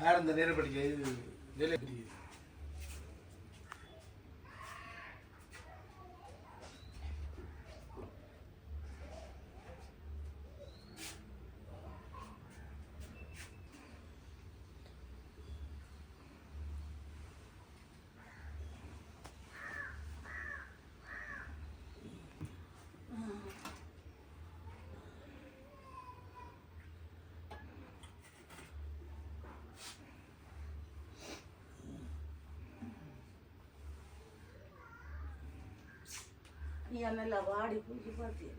யார் இந்த நேரம் படிக்க இது வேலை பிடிக்குது நீ நல்லா வாடி பூச்சி பார்த்தீங்க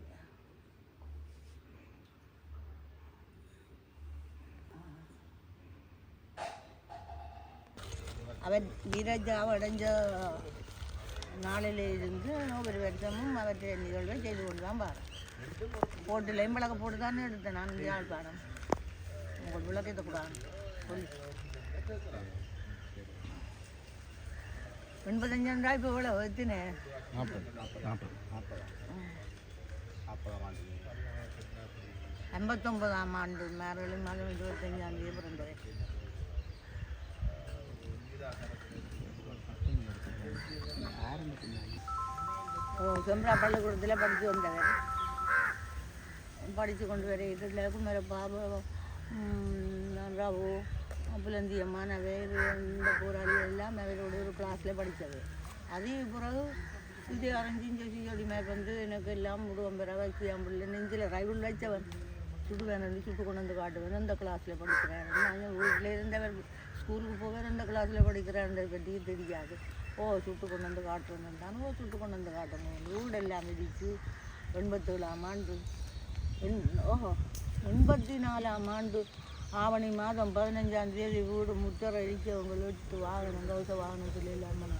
அவர் வீரஜாவை அடைஞ்ச நாளில் இருந்து ஒவ்வொரு வருஷமும் அவற்றை நிகழ்வை செய்து கொண்டு தான் பாரு போட்டு லைம் போட்டு தானே எடுத்தேன் நான் யாழ்ப்பாணம் உங்கள் விளக்கத்தை கூடாது சொல்லி எண்பத்தஞ்சாயிரம் ரூபாய் இப்போ எவ்வளோ எத்தினேன் நாற்பது நாற்பது நாற்பது ஐம்பத்தொம்பதாம் ஆண்டு மேரளி மாதம் இருபத்தஞ்சாம் தேதி பிறந்தவர் ஓ செம்பரா பள்ளிக்கூடத்தில் படித்து வந்தவர் படித்து கொண்டு வர இதில் குமர பாபு ராவு புலந்தி அம்மா நவேர் இந்த போராளி எல்லாம் அவரோட ஒரு கிளாஸில் படித்தது. அதே பிறகு இது அரைஞ்சும் சொல்லி சொல்லி மேக் வந்து எனக்கு எல்லாம் முடுவம் பெற வைக்கியாம் பிள்ளை நெஞ்சில் ரைவில் வச்சவன் சுடுவேன் வேணும் சுட்டு கொண்டு வந்து காட்டுவேன். அந்த கிளாஸில் படிக்கிறேன் நாங்கள் வீட்டில் இருந்தவர் ஸ்கூலுக்கு போவேன் அந்த கிளாஸில் படிக்கிறேன் பற்றி தெரியாது. ஓ சுட்டு கொண்டு வந்து காட்டுறேன் தானே ஓ சுட்டு கொண்டு வந்து காட்டணும் வீடு எல்லாம் இடிச்சு எண்பத்தேழாம் ஆண்டு எண் ஓஹோ எண்பத்தி நாலாம் ஆண்டு ஆவணி மாதம் பதினஞ்சாம் தேதி வீடு முத்தரை அடித்தவங்க எடுத்து வாகனம் கவச வாகனத்தில் இல்லாமல்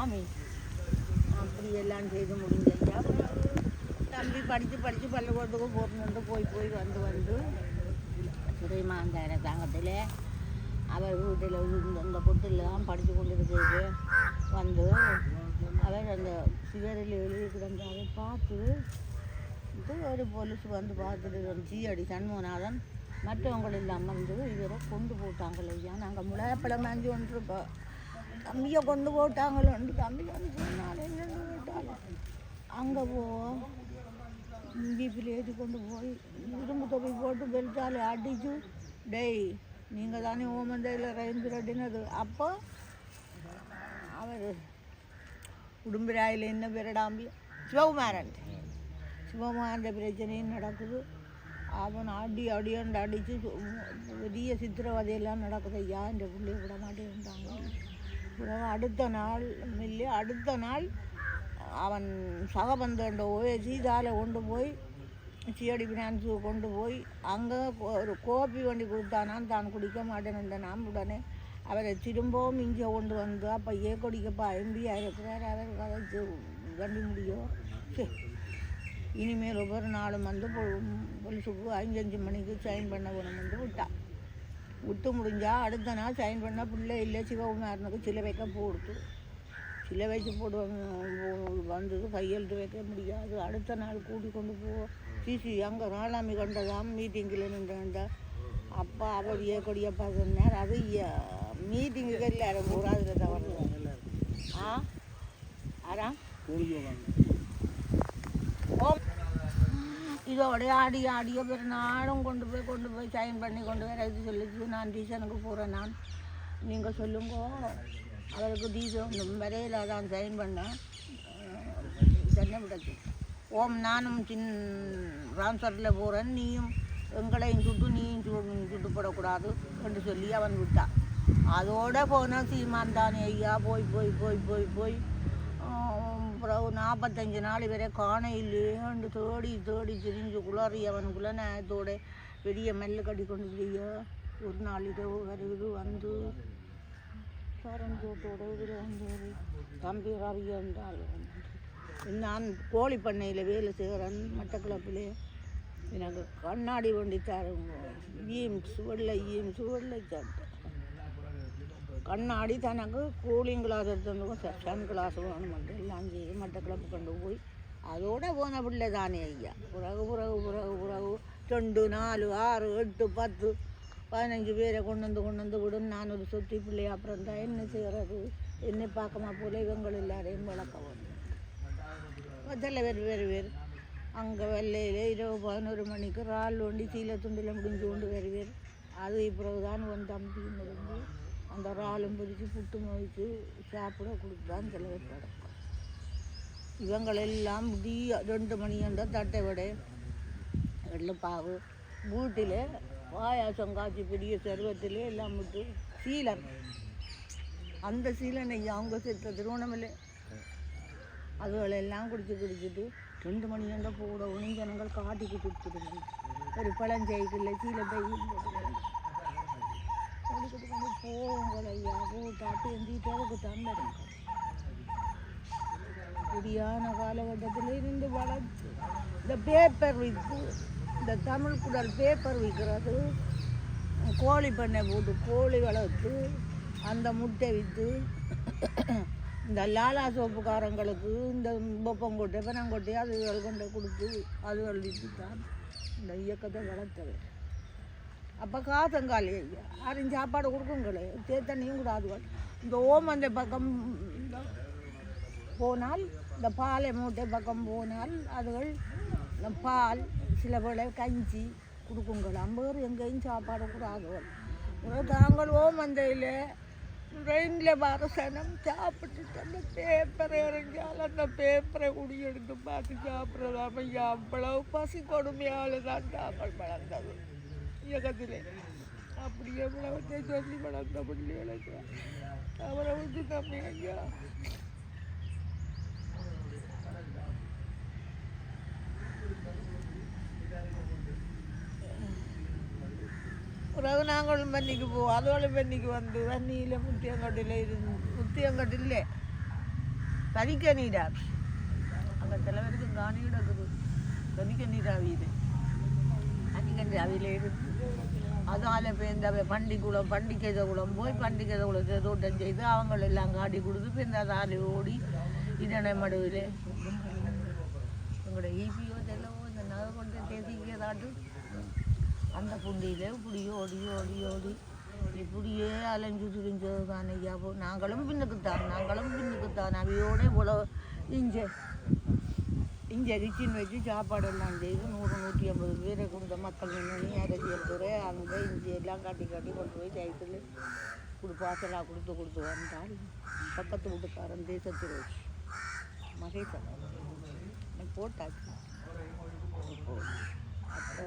ஆமி. அப்படி எல்லாம் செய்து முடிஞ்சா தம்பி படித்து படித்து பள்ளிக்கூடத்துக்கு போகணுண்டு போய் போய் வந்து வந்து சுரைமாந்தார சங்கத்தில் அவர் வீட்டில் இருந்து அந்த தான் படித்து கொண்டு இருக்கிறது வந்து அவர் அந்த சிவரில் எழுதி கிடந்த அதை பார்த்து ஒரு போலீஸ் வந்து பார்த்துட்டு ஜிஅடி சண்முகநாதன். மற்றவங்க இல்லாமல் வந்து இவரை கொண்டு போட்டாங்களே ஐயா. நாங்கள் முளையப்பழம் வாங்கி கொண்டிருப்போம் தம்பியை கொண்டு போட்டாங்களோண்டு தம்பி வந்து சொன்னாலே என்னன்னு கேட்டாலும் அங்கே போவோம் ஜீப்பில் ஏற்றி கொண்டு போய் இரும்பு தொகை போட்டு பெல்ட்டால் அடிச்சு டெய் நீங்கள் தானே ஓமந்தையில் ரயின்பு ரெட்டினது. அப்போ அவர் உடும்பிராயில் என்ன பெரடாம்பி சிவகுமாரன். சிவகுமாரன் பிரச்சனையும் நடக்குது. அவன் ஆடி அடியாண்டு அடித்து பெரிய சித்திரவதையெல்லாம் நடக்குது. ஐயா இந்த பிள்ளைய விட மாட்டேன்ட்டாங்க பிறகு அடுத்த நாள் இல்லை அடுத்த நாள் அவன் சகபந்தோண்ட போய் சீதால கொண்டு போய் சியடி பினான்ஸுக்கு கொண்டு போய் அங்கே ஒரு கோப்பி வண்டி கொடுத்தானான் தான் குடிக்க மாட்டேன்னு நாம் உடனே அவரை திரும்பவும் இங்கே கொண்டு வந்து அப்போ ஏ கொடிக்கப்பா எம்பியாக இருக்கிறார்? அவர் கதைச்சு வண்டி முடியும். சரி இனிமேல் ஒவ்வொரு நாளும் வந்து பொலிசுக்கு அஞ்சஞ்சு மணிக்கு சைன் பண்ண வேணும் வந்து விட்டா. விட்டு முடிஞ்சால் அடுத்த நாள் சைன் பண்ணால் பிள்ளை இல்லை சிவகுமாரனுக்கு சில வைக்க போடுத்து. சில வச்சு போடுவாங்க வந்தது கையெழுத்து வைக்க முடியாது. அடுத்த நாள் கூட்டி கொண்டு போ. சிசி அங்கே நாளாமி கண்டதாம் மீட்டிங்கில் நின்றுண்டா. அப்பா அவர் ஏக்கடியப்பா சொன்னார் அது மீட்டிங்குக்கு எல்லாரும் போகாதுல தவறு ஆ? ஆரா ஓ இதோட ஆடி ஆடிய பிறகு நானும் கொண்டு போய் கொண்டு போய் சைன் பண்ணி கொண்டு வர இது சொல்லிச்சு நான் டியூஷனுக்கு போகிறேன் நான். நீங்கள் சொல்லுங்க. அவருக்கு டியூஷன் வரையில் தான் சைன் பண்ணேன். சென்னப்படத்து ஓம் நானும் சின் ட்ரான்ஸ்ஃபரில் போகிறேன் நீயும் எங்களையும் சுட்டு நீயும் சு சுட்டு போடக்கூடாது என்று சொல்லி அவன் விட்டான் அதோட போனால் சீமான் தானே ஐயா. போய் போய் போய் போய் போய். பிறகு நாற்பத்தஞ்சு நாள் வரை காணையிலேண்டு தேடி தேடி திரிஞ்சு குளறி அவனுக்குள்ள நேரத்தோட பெரிய மெல்ல கட்டி கொண்டு போய் ஒரு நாள் இரவு வருது வந்து சரஞ்சோட்டோட இதில் வந்து தம்பி ரவி என்றால் நான் கோழி பண்ணையில் வேலை செய்கிறேன் மட்டக்கிழப்பிலே எனக்கு கண்ணாடி வண்டி தருங்க. ஈம் சுவடில் ஈம் சுவடில் சாப்பிட்டேன் கண்ணாடி தனக்கு கூலிங் கிளாஸ் எடுத்துருந்துக்கும் செக்ஷன் கிளாஸ் வேணுமெண்டு எல்லாம் செய்து மட்டக்கிழப்பு கொண்டு போய் அதோட போன பிள்ளை தானே ஐயா. பிறகு பிறகு பிறகு பிறகு ரெண்டு நாலு ஆறு எட்டு பத்து பதினஞ்சு பேரை கொண்டு வந்து கொண்டு வந்து விடும். நான் ஒரு சொத்தி பிள்ளை அப்புறம் தான் என்ன செய்கிறது என்ன பார்க்கமா போல இவங்கள் எல்லாரையும் வளர்க்க பேர் வேறு வருவார் அங்கே வெள்ளையில் இரவு பதினோரு மணிக்கு ரால் ஒண்டி சீல துண்டில் முடிஞ்சு கொண்டு வருவேன் அது இப்போதான் தான் உன் தம்பி முடிஞ்சு அந்த ராலும் பிரித்து புட்டு மொழித்து சாப்பிட கொடுத்து தான் தலைவர் இவங்களெல்லாம் முடிய ரெண்டு மணி என்ற தட்டை விட வெள்ளப்பாவு வீட்டில் பாயாசம் காய்ச்சி பெரிய சர்வத்தில் எல்லாம் விட்டு சீலன். அந்த சீலனை அவங்க செத்த திருவண்ணாமலை. அதுகளெல்லாம் குடிச்சு குடிச்சிட்டு ரெண்டு மணி என்ற போட ஒளிஞ்சனங்கள் காட்டிக்கு கொடுத்துருந்து ஒரு பழஞ்செய்க்குள்ள சீலை பை எடுத்துட்டு கொண்டு போவோங்கள் ஐயா போட்டாட்டு எந்திட்டு அதுக்கு தந்துடுங்க சரியான காலகட்டத்தில் இருந்து வளர்த்து இந்த பேப்பர் விற்று இந்த தமிழ் குடல் பேப்பர் விற்கிறது கோழி பண்ணை போட்டு கோழி வளர்த்து அந்த முட்டை விற்று இந்த லாலா சோப்புக்காரங்களுக்கு இந்த பொப்பங்கொட்டை பெனங்கொட்டை அதுகள் கொண்டு கொடுத்து அதுகள் விற்று தான் இந்த இயக்கத்தை வளர்த்தது அப்போ காசங்காலி ஐயா யாரும் சாப்பாடு கொடுக்குங்களே தேத்தண்ணியும் கூடாதுகள் இந்த ஓமந்த பக்கம் போனால் இந்த பாலை மூட்டை பக்கம் போனால் அதுகள் இந்த பால் சில வேளை கஞ்சி கொடுக்குங்களாம் வேறு எங்கேயும் சாப்பாடு கூடாதுகள் தாங்கள் ஓமந்தையில் ட்ரெயினில் வர சனம் சாப்பிட்டுட்டு அந்த பேப்பரை இறங்கியால் அந்த பேப்பரை குடி எடுத்து பார்த்து சாப்பிட்றதாம அவ்வளவு பசி கொடுமையால் தான் தாங்கள் வளர்ந்தது. இயக்கத்தில் அப்படி எவ்வளவு சொல்லி வளர்த்த பிள்ளைகளுக்கு அவரை வந்து தம்பி ஐயா பிறகு நாங்களும் பண்ணிக்கு போவோம். அதோட பண்ணிக்கு வந்து வன்னியில் முத்தியங்கட்டில் இருந்து முத்தியங்கட்டில் தனிக்க நீராவி அங்கே தலைவருக்கு காணி கிடக்குது தனிக்க நீராவி இது. தனிக்க நீராவியில் இருந்து அதால் இப்போ இந்த பண்டிக்குளம் பண்டிகைதகுளம் போய் பண்டிகை தோட்டம் செய்து அவங்களெல்லாம் காடி கொடுத்து இப்போ இந்த அதால் ஓடி இதனை மடுவில். எங்களோட ஈபியோ தெல்லவோ இந்த நகை கொண்டு தேசிக்கிறதாட்டு அந்த புண்டியில் இப்படி ஓடி ஓடி ஓடி இப்படியே அலைஞ்சு திரிஞ்சது தான் ஐயா நாங்களும் பின்னுக்குத்தான் நாங்களும் பின்னுக்குத்தான். அவையோட இவ்வளோ இஞ்ச. இங்கே கிச்சன் வச்சு சாப்பாடு எல்லாம் செய்து நூறு நூற்றி ஐம்பது பேரை கொண்ட மக்கள் நின்று அரசியல் துறை அங்கே இஞ்சி எல்லாம் காட்டி காட்டி கொண்டு போய் சைக்கிள் கொடு பாசலாக கொடுத்து கொடுத்து வந்தால் பக்கத்து வீட்டுக்காரன் தேசத்துறை மகேசன் போட்டாச்சு. அப்போ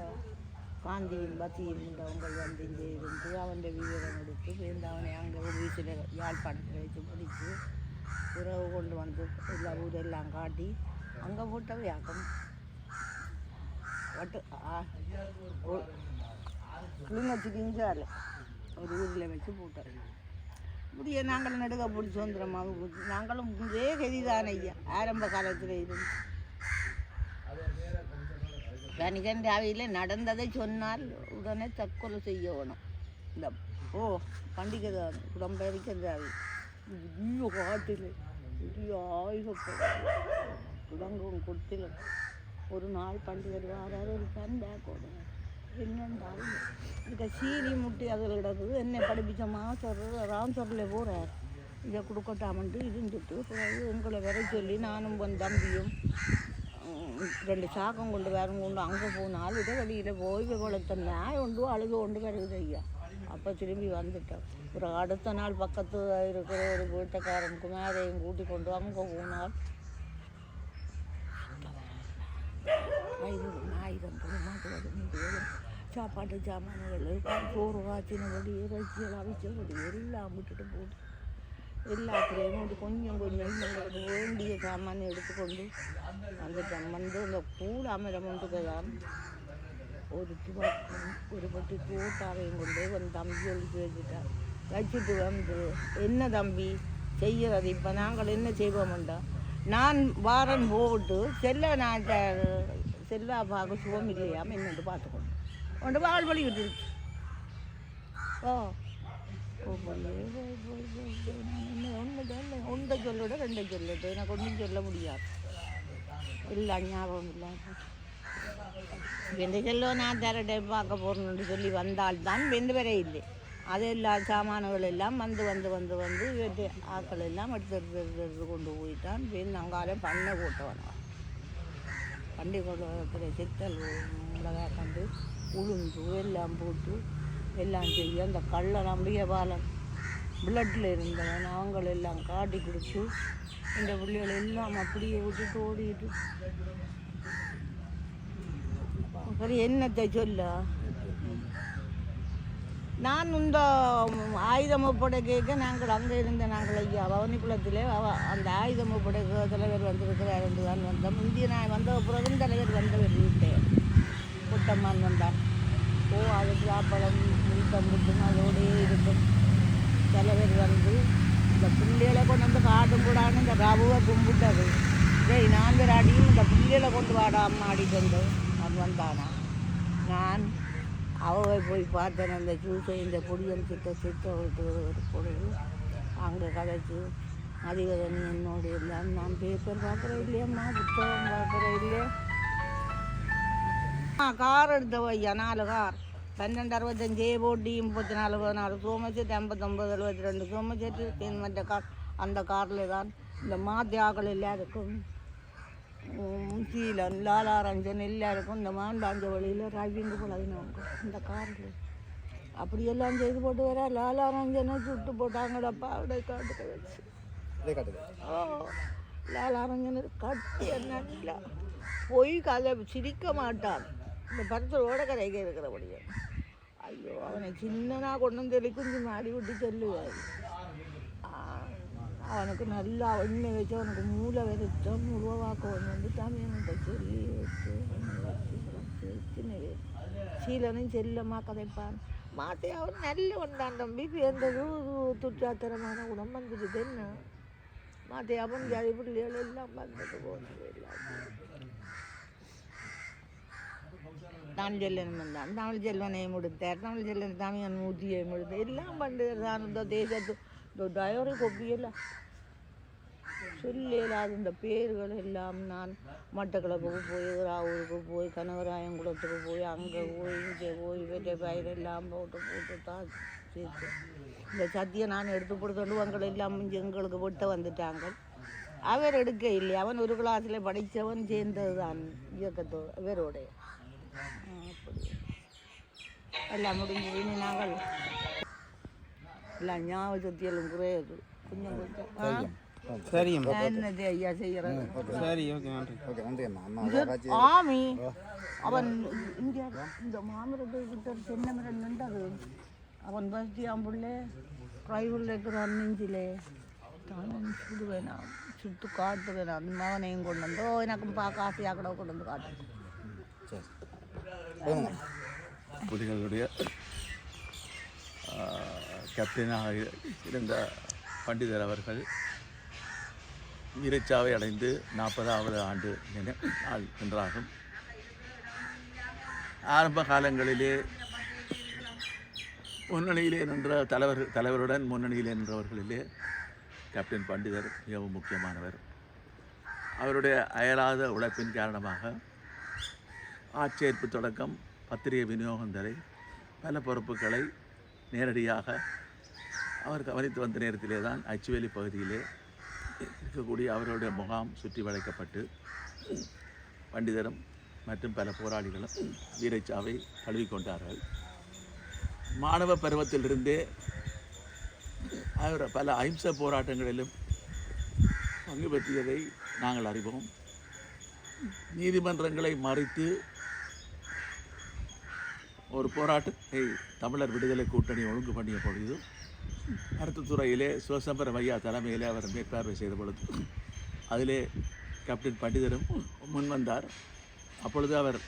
காந்தியும் பத்தியும் அவங்க வந்து இங்கே இருந்து அவன் விவரம் எடுத்து சேர்ந்து அவனை அங்கே ஒரு வீட்டில் யாழ்ப்பாணத்தில் வச்சு பிடிச்சி உறவு கொண்டு வந்து எல்லா ஊரெல்லாம் காட்டி அங்கே போட்டவை யாக்கம்? வட்டு கிளிநொச்சிக்கு இஞ்சால ஒரு ஊரில் வச்சு போட்டார். இப்படியே நாங்களும் நடுக பிடிச்சி வந்துடுறோம்? நாங்களும் இதே கதிதான ஐயா. ஆரம்ப காலத்தில் இருந்து. கணிகன் ராவியில் நடந்ததை சொன்னால் உடனே தற்கொலை செய்யணும். இந்த ஓ பண்டிகை தான் உடம்பு குடம்பெரிக்கன் ராவி பெரிய காட்டில். பெரிய ஆயுதப்படும் குடங்கும் கொட்டிலும் ஒரு நாள் பண்டிகை வருவார் ஒரு பண்டாக்கோட என்னென்றாலும் இதுக்கு சீரி முட்டி அதில் கிடக்குது. என்னை படிப்பிச்ச மாசர் ராம்சரில் போகிறார் இதை கொடுக்கட்டாமன்ட்டு இருந்துட்டு பிறகு உங்களை வர சொல்லி நானும் உன் தம்பியும் ரெண்டு சாக்கம் கொண்டு வேறு கொண்டு அங்கே போனால் இதை வழியில் போய் வளர்த்த நாய் கொண்டு அழுக கொண்டு வருது ஐயா. அப்போ திரும்பி வந்துட்டோம். ஒரு அடுத்த நாள் பக்கத்து இருக்கிற ஒரு வீட்டுக்காரன் குமாரையும் கூட்டி கொண்டு அங்கே போனால் ஆயிரம் ஆயுதம் மாட்டு வரும் சாப்பாட்டு சாமான்கள் சோறு காய்ச்சினபடி இறைச்சிகள் அவிச்சபடி எல்லாம் விட்டுட்டு போட்டு எல்லாத்துலேயும் வந்து கொஞ்சம் கொஞ்சம் எங்களுக்கு வேண்டிய சாமான் எடுத்துக்கொண்டு வந்துட்டோம். வந்து இந்த கூழ் அமரம் ஒன்றுக்கு தான் ஒரு துவக்கம் ஒரு பட்டு தோட்டாவையும் கொண்டு வந்து தம்பி ஒழிச்சு வச்சுட்டான் வச்சுட்டு வந்து என்ன தம்பி செய்கிறது இப்போ நாங்கள் என்ன செய்வோம்டா நான் வாரம் போட்டு செல்ல நான் ச- செல்வா சுகம் இல்லையாம என்னென்று பார்த்துக்கணும் உண்டு வாழ் வழி விட்டுருச்சு ஓ ஒன்றை சொல்லோட ரெண்டை சொல்லட்டும் எனக்கு ஒன்றும் சொல்ல முடியாது. இல்லை ஞாபகம் இல்லை வெந்த செல்லோ நான் தரட்டை பார்க்க போகிறேன்னு சொல்லி வந்தால்தான் வெந்து வர இல்லை. அது எல்லா சாமான்கள் எல்லாம் வந்து வந்து வந்து வந்து இவற்றை ஆக்கள் எல்லாம் எடுத்து எடுத்து எடுத்து கொண்டு போயிட்டான். வெந்து அங்காலே பண்ணை போட்டவனா பண்டி கொண்டு சித்தல் மிளகாய் கண்டு உளுந்து எல்லாம் போட்டு எல்லாம் செய்ய அந்த கள்ள நம்பிய பாலன் பிளட்டில் இருந்தவன் அவங்கள எல்லாம் காட்டி கொடுத்து இந்த பிள்ளைகள் எல்லாம் அப்படியே விட்டுட்டு ஓடிட்டு. சரி என்னத்தை சொல்ல? நான் இந்த ஆயுதம் ஒப்படை கேட்க நாங்கள் அங்கே இருந்த நாங்கள் ஐயா பவனிக்குளத்திலே அந்த ஆயுதம் ஒப்படை தலைவர் வந்திருக்கிறார் என்று தான் வந்தோம் இந்திய நான் வந்த பிறகும் தலைவர் வந்தவர் வீட்டேன். குட்டம்மான் வந்தான் ஓ அது சாப்பளம் முத்தம் முட்டும் அதோடயே இருக்கும். தலைவர் வந்து இந்த பிள்ளைகளை கொண்டு வந்து காட்டும் கூடான்னு இந்த ரவுவை கும்பிட்டது. டேய் நான் அடியும் இந்த பிள்ளைகளை கொண்டு வாடாமல் அடிக்கொண்டு. ஆடிட்டு அவன் வந்தானா? நான் அவள் போய் பார்த்தேன் அந்த ஜூஸை இந்த பொடியன் கிட்ட சித்த ஒரு பொழுது அங்கே கதைச்சு அதிகதனி என்னோடு எல்லாம் நான் பேப்பர் பார்க்குறேன் இல்லையம்மா புத்தகம் பார்க்குறேன் இல்லையே. ஆ கார் எடுத்தவ ஐயா நாலு கார் பன்னெண்டு அறுபத்தஞ்சு போட்டி முப்பத்தி நாலு பதினாலு சோமச்செட்டு ஐம்பத்தொம்பது எழுபத்தி ரெண்டு சோமச்செட்டு பின் மற்ற கார் அந்த காரில் தான் இந்த மாத்தியாக்கள் எல்லாருக்கும் சீலன் லாலாரஞ்சன் எல்லாருக்கும் இந்த மாண்டாஞ்ச வழியில் டிரைவிங் பழகினவங்க இந்த காரில் அப்படியெல்லாம் செய்து போட்டு வர லாலாரஞ்சனை சுட்டு போட்டாங்கடப்பா அப்படியே காட்டுக்க வச்சு ஓ லாலாரஞ்சன் கட்டி நல்லா பொய் கதை சிரிக்க மாட்டான் இந்த படத்தோட கதைக்க இருக்கிறபடியே ஐயோ அவனை சின்னனா கொண்டு வந்து கொஞ்சம் மாடி விட்டு சொல்லுவார் அவனுக்கு நல்லா எண்ணெய் வச்சு அவனுக்கு மூளை வெறுத்தோம் உருவாக்க ஒன்று வந்து தமிழன்கிட்ட சொல்லி வச்சு அவனை வச்சு சின்ன சீலனும் செல்லமாக கதைப்பான். மாட்டே அவன் நல்ல ஒன்றான் தம்பி. பேர்ந்தது துச்சாத்திரமான குணம் வந்துடுது என்ன? மாட்டே அவன் ஜாதி பிள்ளைகள் எல்லாம் வந்துட்டு போனது எல்லாம். தமிழ் செல்லன் வந்தான். தமிழ் செல்வனையும் முடித்தார் தமிழ் செல்லன் தமிழன் மூர்த்தியை முடித்தார் எல்லாம் பண்ணு தான் தேசத்து இந்த டயரி கொப்பியெல்லாம் சொல்லலாது இந்த பேர்கள் எல்லாம் நான் மட்டக்களப்புக்கு போய் ராவூருக்கு போய் கனகராயங்குளத்துக்கு போய் அங்கே போய் இங்கே போய் வெட்டை பயிர் எல்லாம் போட்டு போட்டு தான் சேர்த்து இந்த சத்தியை நான் எடுத்து கொடுத்துட்டு உங்களை எல்லாம் எங்களுக்கு விட்ட வந்துட்டாங்க. அவர் எடுக்க இல்லை. அவன் ஒரு கிளாஸில் படித்தவன் சேர்ந்தது தான் இயக்கத்தோ இவரோடைய. அப்படி. எல்லாம் முடிஞ்சு நாங்கள் எல்லாம் ஞாபக சத்தியெல்லாம் குறையாது கொஞ்சம் கொஞ்சம் நான் என்னது ஐயா செய்யறது சரி ஓகே நன்றி ஓகே நன்றி அம்மா ஆமி அவன் இங்கே இந்த மாமரத்தை கிட்ட சின்ன மரம் நின்றது அவன் பஸ்தியான் பிள்ளை ட்ரைவில் இருக்கிறான் நெஞ்சிலே தான் சுடுவேனா சுட்டு காட்டுவேன் அந்த மகனையும் கொண்டு வந்து ஓ எனக்கும் பார்க்க ஆசையாக கூட கொண்டு வந்து காட்டு சரி புலிகளுடைய கேப்டனாக இருந்த பண்டிதர் அவர்கள் வீரச்சாவை அடைந்து நாற்பதாவது ஆண்டு நினை நாள் என்றாகும். ஆரம்ப காலங்களிலே முன்னணியிலே நின்ற தலைவர் தலைவருடன் முன்னணியிலே நின்றவர்களிலே கேப்டன் பண்டிதர் மிகவும் முக்கியமானவர். அவருடைய அயராத உழைப்பின் காரணமாக ஆட்சேர்ப்பு தொடக்கம் பத்திரிகை விநியோகம் தரை பல பொறுப்புகளை நேரடியாக அவர் கவனித்து வந்த நேரத்திலே தான் அச்சுவேலி பகுதியிலே இருக்கக்கூடிய அவருடைய முகாம் சுற்றி வளைக்கப்பட்டு பண்டிதரும் மற்றும் பல போராளிகளும் வீரச்சாவை தழுவிக்கொண்டார்கள் மாணவ பருவத்திலிருந்தே அவர் பல அஹிம்சை போராட்டங்களிலும் பங்கு பெற்றியதை நாங்கள் அறிவோம். நீதிமன்றங்களை மறைத்து ஒரு போராட்டத்தை தமிழர் விடுதலை கூட்டணி ஒழுங்கு பண்ணிய பொழுது மருத்துவத்துறையிலே சிவசம்பரம் ஐயா தலைமையிலே அவர் மேற்பார்வை செய்த பொழுது அதிலே கேப்டன் பண்டிதரும் முன்வந்தார் அப்பொழுது அவர்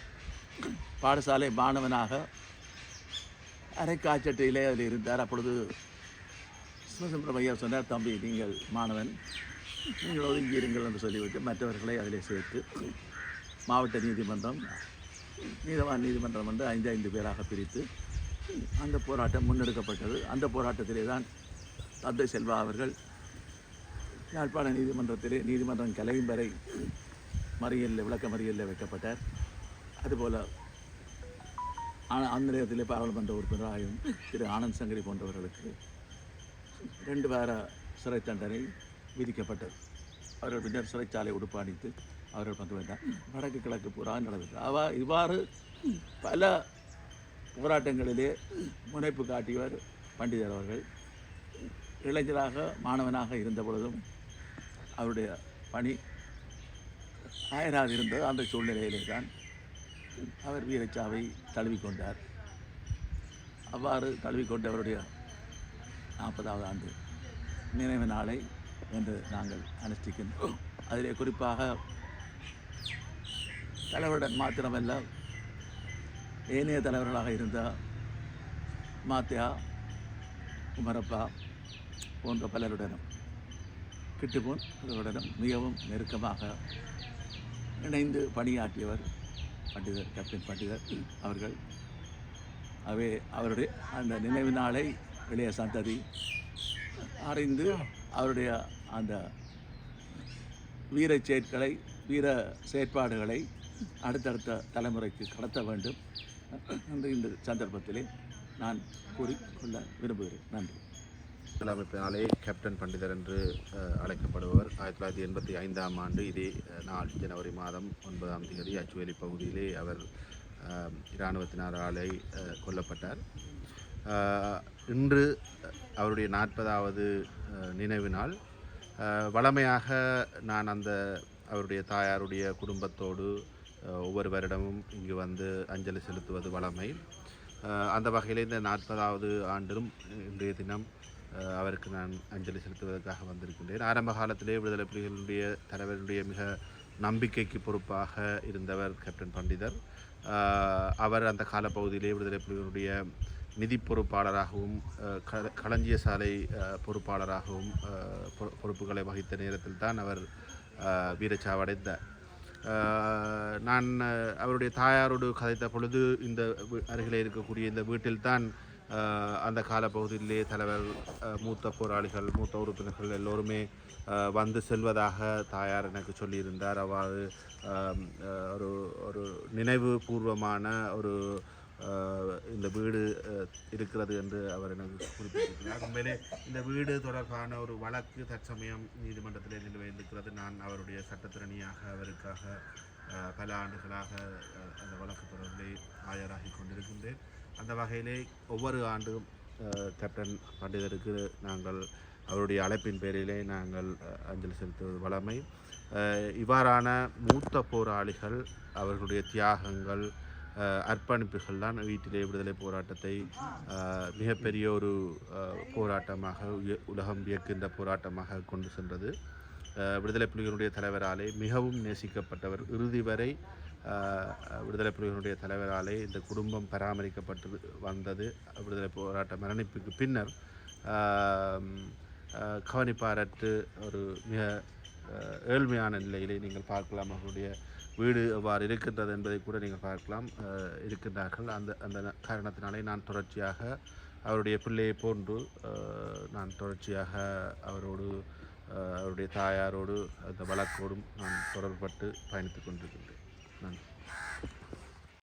பாடசாலை மாணவனாக அரைக்காச்சட்டையிலே அதில் இருந்தார் அப்பொழுது சிவசம்பரம் ஐயா சொன்னார் தம்பி நீங்கள் மாணவன் நீங்கள் ஒதுங்கி இருங்கள் என்று சொல்லிவிட்டு மற்றவர்களை அதிலே சேர்த்து மாவட்ட நீதிமன்றம் நீதவான் நீதிமன்றம் வந்து ஐந்து ஐந்து பேராக பிரித்து அந்த போராட்டம் முன்னெடுக்கப்பட்டது. அந்த போராட்டத்திலே தான் தந்தை செல்வா அவர்கள் யாழ்ப்பாண நீதிமன்றத்திலே நீதிமன்றம் கலையும் வரை மறியலில் விளக்க மறியலில் வைக்கப்பட்டார். அதுபோல் ஆ- அந்த நேரத்தில் பாராளுமன்ற உறுப்பினராயும் திரு ஆனந்த் சங்கரி போன்றவர்களுக்கு ரெண்டு வார சிறை தண்டனை விதிக்கப்பட்டது. அவர்கள் பின்னர் சிறைச்சாலை உடுப்பாணித்து அவர்கள் பங்கு வேண்டாம் வடக்கு கிழக்கு பூரா நடந்தது. அவ இவ்வாறு பல போராட்டங்களிலே முனைப்பு காட்டியவர் பண்டிதர் அவர்கள். இளைஞராக மாணவனாக இருந்த பொழுதும் அவருடைய பணி ஆயராக இருந்தது. அந்த சூழ்நிலையிலே தான் அவர் வீரச்சாவை தழுவிக்கொண்டார் அவ்வாறு தழுவிக்கொண்டவருடைய நாற்பதாவது ஆண்டு நினைவு நாளை என்று நாங்கள் அனுஷ்டிக்கின்றோம். அதிலே குறிப்பாக தலைவருடன் மாத்திரமல்ல ஏனைய தலைவர்களாக இருந்த மாத்தியா குமரப்பா போன்ற பலருடனும் கிட்டுபோன் அவர்களுடனும் மிகவும் நெருக்கமாக இணைந்து பணியாற்றியவர் பண்டிதர் கேப்டன் பண்டிதர் அவர்கள். அவே அவருடைய அந்த நினைவு நாளை இளைய சந்ததி அறிந்து அவருடைய அந்த வீரச் செயற்களை வீர செயற்பாடுகளை அடுத்தடுத்த தலைமுறைக்கு கடத்த வேண்டும். அந்த இந்த சந்தர்ப்பத்திலே நான் கூறிக்கொள்ள விரும்புகிறேன். நன்றி. அமைப்பினாலே கேப்டன் பண்டிதர் என்று அழைக்கப்படுபவர். ஆயிரத்தி தொள்ளாயிரத்தி எண்பத்தி ஐந்தாம் ஆண்டு இதே நாள் ஜனவரி மாதம் ஒன்பதாம் தேதி அச்சுவேலி பகுதியிலே அவர் இராணுவத்தினராலே கொல்லப்பட்டார். இன்று அவருடைய நாற்பதாவது நினைவு நாள். வளமையாக வழமையாக நான் அந்த அவருடைய தாயாருடைய குடும்பத்தோடு ஒவ்வொரு வருடமும் இங்கு வந்து அஞ்சலி செலுத்துவது வழமை அந்த வகையில் இந்த நாற்பதாவது ஆண்டிலும் இன்றைய தினம் அவருக்கு நான் அஞ்சலி செலுத்துவதற்காக வந்திருக்கின்றேன். ஆரம்ப காலத்திலே விடுதலை புலிகளுடைய தலைவருடைய மிக நம்பிக்கைக்கு பொறுப்பாக இருந்தவர் கேப்டன் பண்டிதர். அவர் அந்த காலப்பகுதியிலே விடுதலை புலிகளுடைய நிதி பொறுப்பாளராகவும் களஞ்சிய சாலை பொறுப்பாளராகவும் பொறுப்புகளை வகித்த நேரத்தில் தான் அவர் அஹ், வீரச்சாவடைந்தார். நான் அவருடைய தாயாரோடு கதைத்த பொழுது இந்த அருகில் அருகிலே இருக்கக்கூடிய இந்த வீட்டில்தான் அந்த காலப்பகுதியிலே தலைவர் மூத்த போராளிகள் மூத்த உறுப்பினர்கள் எல்லோருமே வந்து செல்வதாக தாயார் எனக்கு சொல்லியிருந்தார். அவ்வாறு ஒரு ஒரு நினைவு பூர்வமான ஒரு இந்த வீடு இருக்கிறது என்று அவர் எனக்கு குறிப்பிட்டிருக்கிறார். உண்மையிலே இந்த வீடு தொடர்பான ஒரு வழக்கு தற்சமயம் நீதிமன்றத்தில் நிலுவையில் இருக்கிறது. நான் அவருடைய சட்டத்திறனியாக அவருக்காக பல ஆண்டுகளாக அந்த வழக்கு தொடர்பில் ஆயராகி கொண்டிருக்கின்றேன். அந்த வகையிலே ஒவ்வொரு ஆண்டும் கேப்டன் பண்டிதருக்கு நாங்கள் அவருடைய அழைப்பின் பேரிலே நாங்கள் அஞ்சலி செலுத்துவது வழமை. இவ்வாறான மூத்த போராளிகள் அவர்களுடைய தியாகங்கள் அர்ப்பணிப்புகள் தான் வீட்டிலே விடுதலை போராட்டத்தை மிகப்பெரிய ஒரு போராட்டமாக உய- உலகம் வியக்கின்ற போராட்டமாக கொண்டு சென்றது. விடுதலை புலிகளுடைய தலைவராலே மிகவும் நேசிக்கப்பட்டவர் இறுதி வரை விடுதலை புலிகளுடைய தலைவராலே இந்த குடும்பம் பராமரிக்கப்பட்டு வந்தது. விடுதலை போராட்ட மரணிப்புக்கு பின்னர் கவனிப்பாரற்று ஒரு மிக ஏழ்மையான நிலையிலே நீங்கள் பார்க்கலாம் அவருடைய வீடு எவ்வாறு இருக்கின்றது என்பதை கூட நீங்கள் பார்க்கலாம். இருக்கின்றார்கள். அந்த அந்த காரணத்தினாலே நான் தொடர்ச்சியாக அவருடைய பிள்ளையை போன்று நான் தொடர்ச்சியாக அவரோடு அவருடைய தாயாரோடு அந்த வழக்கோடும் நான் தொடர்பட்டு பயணித்துக் கொண்டிருக்கின்றேன். நன்றி.